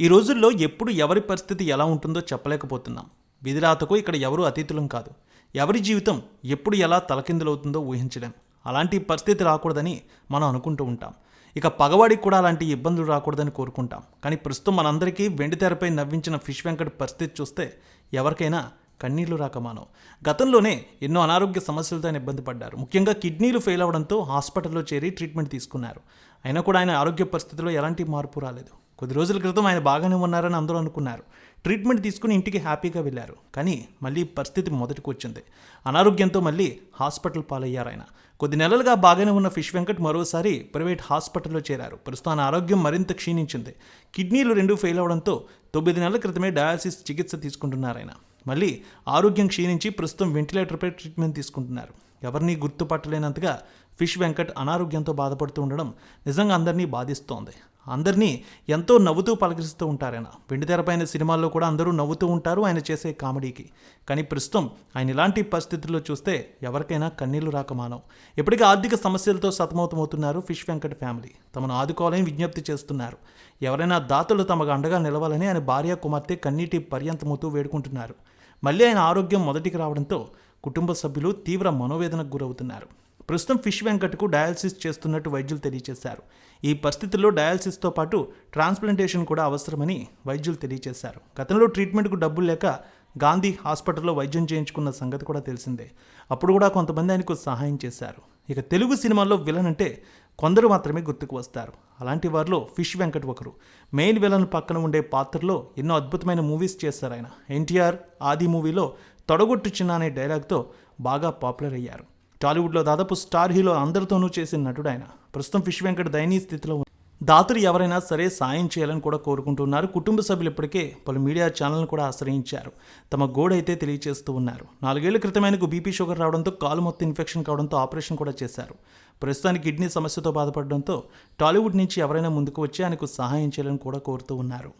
ఈ రోజుల్లో ఎప్పుడు ఎవరి పరిస్థితి ఎలా ఉంటుందో చెప్పలేకపోతున్నాం. విధిరాతకు ఇక్కడ ఎవరు అతీతులం కాదు. ఎవరి జీవితం ఎప్పుడు ఎలా తలకిందులవుతుందో ఊహించలేం. అలాంటి పరిస్థితి రాకూడదని మనం అనుకుంటూ ఉంటాం. ఇక పగవాడికి కూడా అలాంటి ఇబ్బందులు రాకూడదని కోరుకుంటాం. కానీ ప్రస్తుతం మనందరికీ వెండి తెరపై నవ్వించిన ఫిష్ వెంకట్ పరిస్థితి చూస్తే ఎవరికైనా కన్నీళ్ళు రాకమానం గతంలోనే ఎన్నో అనారోగ్య సమస్యలతో ఆయన ఇబ్బంది పడ్డారు. ముఖ్యంగా కిడ్నీలు ఫెయిల్ అవడంతో హాస్పిటల్లో చేరి ట్రీట్మెంట్ తీసుకున్నారు. అయినా కూడా ఆయన ఆరోగ్య పరిస్థితిలో ఎలాంటి మార్పు రాలేదు. కొద్ది రోజుల క్రితం ఆయన బాగానే ఉన్నారని అందరూ అనుకున్నారు. ట్రీట్మెంట్ తీసుకుని ఇంటికి హ్యాపీగా వెళ్ళారు. కానీ మళ్ళీ పరిస్థితి మొదటికి వచ్చింది. అనారోగ్యంతో మళ్ళీ హాస్పిటల్ పాలయ్యారు ఆయన. కొద్ది నెలలుగా బాగానే ఉన్న ఫిష్ వెంకట్ మరోసారి ప్రైవేట్ హాస్పిటల్లో చేరారు. ప్రస్తుతం ఆరోగ్యం మరింత క్షీణించింది. కిడ్నీలు రెండూ ఫెయిల్ అవడంతో తొమ్మిది నెలల క్రితమే డయాలసిస్ చికిత్స తీసుకుంటున్నారు ఆయన. మళ్ళీ ఆరోగ్యం క్షీణించి ప్రస్తుతం వెంటిలేటర్పై ట్రీట్మెంట్ తీసుకుంటున్నారు. ఎవరిని గుర్తుపట్టలేనంతగా ఫిష్ వెంకట్ అనారోగ్యంతో బాధపడుతూ ఉండడం నిజంగా అందరినీ బాధిస్తోంది. అందరినీ ఎంతో నవ్వుతూ పలకరిస్తూ ఉంటారాయన వెండితెరపైన సినిమాల్లో కూడా అందరూ నవ్వుతూ ఉంటారు ఆయన చేసే కామెడీకి. కానీ ప్రస్తుతం ఆయన ఇలాంటి పరిస్థితుల్లో చూస్తే ఎవరికైనా కన్నీళ్ళు రాకమానం ఇప్పటికీ ఆర్థిక సమస్యలతో సతమతమవుతున్నారు ఫిష్ వెంకట్ ఫ్యామిలీ. తమను ఆదుకోవాలని విజ్ఞప్తి చేస్తున్నారు. ఎవరైనా దాతలు తమకు అండగా నిలవాలని ఆయన భార్య కుమార్తె కన్నీటి పర్యంతమవుతూ వేడుకుంటున్నారు. మళ్ళీ ఆయన ఆరోగ్యం మొదటికి రావడంతో కుటుంబ సభ్యులు తీవ్ర మనోవేదనకు గురవుతున్నారు. ప్రస్తుతం ఫిష్ వెంకట్కు డయాలసిస్ చేస్తున్నట్టు వైద్యులు తెలియజేశారు. ఈ పరిస్థితుల్లో డయాలసిస్తో పాటు ట్రాన్స్ప్లాంటేషన్ కూడా అవసరమని వైద్యులు తెలియజేశారు. గతంలో ట్రీట్మెంట్కు డబ్బులు లేక గాంధీ హాస్పిటల్లో వైద్యం చేయించుకున్న సంగతి కూడా తెలిసిందే. అప్పుడు కూడా కొంతమంది ఆయనకు సహాయం చేశారు. ఇక తెలుగు సినిమాల్లో విలన్ అంటే కొందరు మాత్రమే గుర్తుకు వస్తారు. అలాంటి వారిలో ఫిష్ వెంకట్ ఒకరు. మెయిన్ విలన్ పక్కన ఉండే పాత్రలో ఎన్నో అద్భుతమైన మూవీస్ చేశారు ఆయన. ఎన్టీఆర్ ఆది మూవీలో తొడగొట్టుచిన అనే డైలాగ్తో బాగా పాపులర్ అయ్యారు. టాలీవుడ్లో దాదాపు స్టార్ హీరో అందరితోనూ చేసిన నటుడు ఆయన ప్రస్తుతం ఫిష్ వెంకట్ దయనీయ స్థితిలో ఉంది. దాతలు ఎవరైనా సరే సాయం చేయాలని కూడా కోరుకుంటున్నారు. కుటుంబ సభ్యులు ఇప్పటికే పలు మీడియా ఛానల్ను కూడా ఆశ్రయించారు. తమ గోడైతే తెలియజేస్తూ ఉన్నారు. నాలుగేళ్ళ క్రితం ఆయనకు బీపీ షుగర్ రావడంతో కాలు మొత్తం ఇన్ఫెక్షన్ కావడంతో ఆపరేషన్ కూడా చేశారు. ప్రస్తుతానికి కిడ్నీ సమస్యతో బాధపడడంతో టాలీవుడ్ నుంచి ఎవరైనా ముందుకు వచ్చి ఆయనకు సహాయం చేయాలని కూడా కోరుతూ ఉన్నారు.